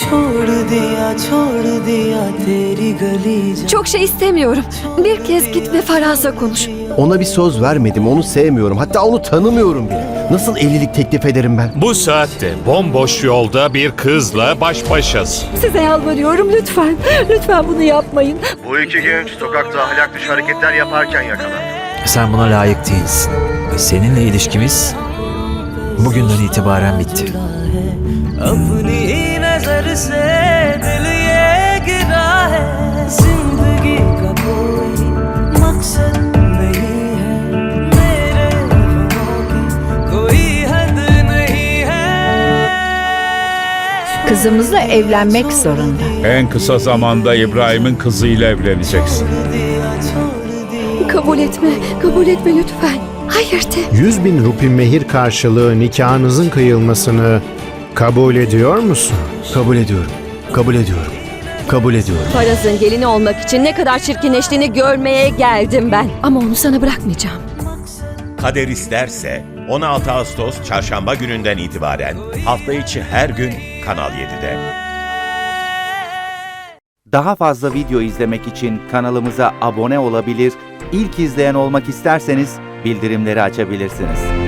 छोड़ दिया छोड़ दिया तेरी गली जा Çok şey istemiyorum. Bir kez git ve Faraz'la konuş. Ona bir söz vermedim, onu sevmiyorum. Hatta onu tanımıyorum bile. Nasıl evlilik teklif ederim ben? Bu saatte bomboş yolda bir kızla baş başasın. Size yalvarıyorum lütfen. Lütfen bunu yapmayın. Bu iki genç sokakta ahlak dışı hareketler yaparken yakalandı. Sen buna layık değilsin. Ve seninle ilişkimiz bugünden itibaren bitti. अपनी ही नजर से दिल ये गिरा है जिंदगी का कोई मकसद नहीं है मेरे गमों की कोई हद नहीं है Kızımızla evlenmek zorunda. En kısa zamanda İbrahim'in kızıyla evleneceksin. Kabul etme. Kabul etme lütfen. Hayır de. 100 bin rupi mehir karşılığı nikahınızın kıyılmasını kabul ediyor musun? Kabul ediyorum. Kabul ediyorum. Kabul ediyorum. Faraz'ın gelini olmak için ne kadar çirkinleştiğini görmeye geldim ben. Ama onu sana bırakmayacağım. Kader isterse 16 Ağustos çarşamba gününden itibaren hafta içi her gün Kanal 7'de. Daha fazla video izlemek için kanalımıza abone olabilir, ilk izleyen olmak isterseniz bildirimleri açabilirsiniz.